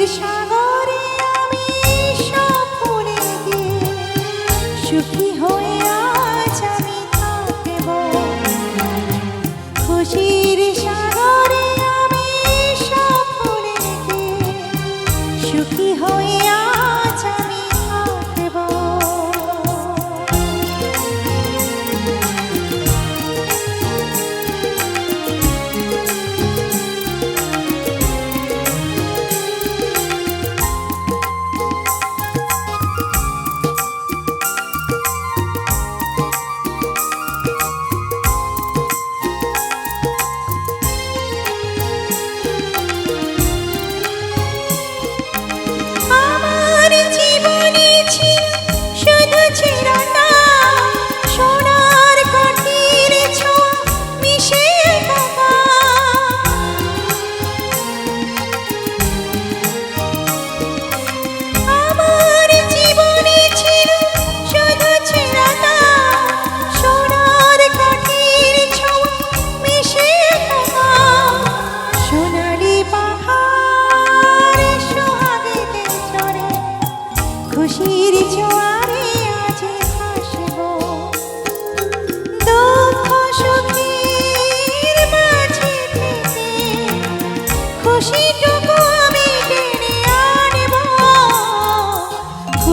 খুশির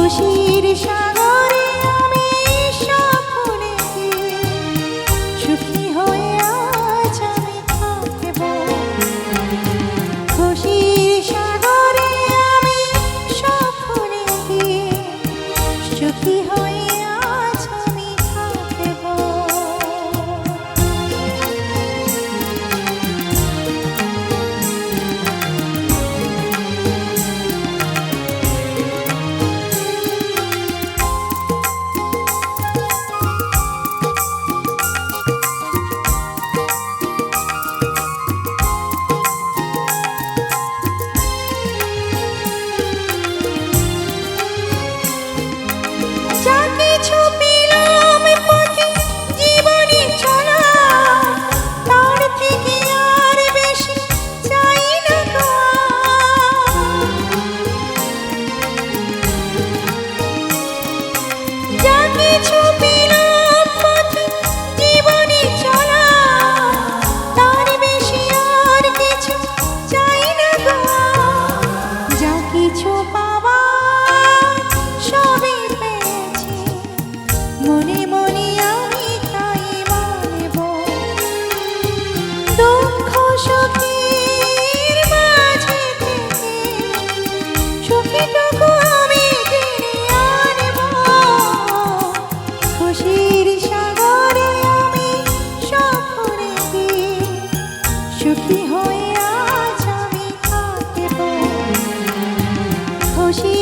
খুশির সাগরে আমি সপনে সুখী হয়ে আজ আমি থাকব। খুশির সাগরে আমি সপনে সুখী হয়ে ведь দুঃখী হয়ে আজ আমি থাকিব খুশি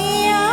yeah.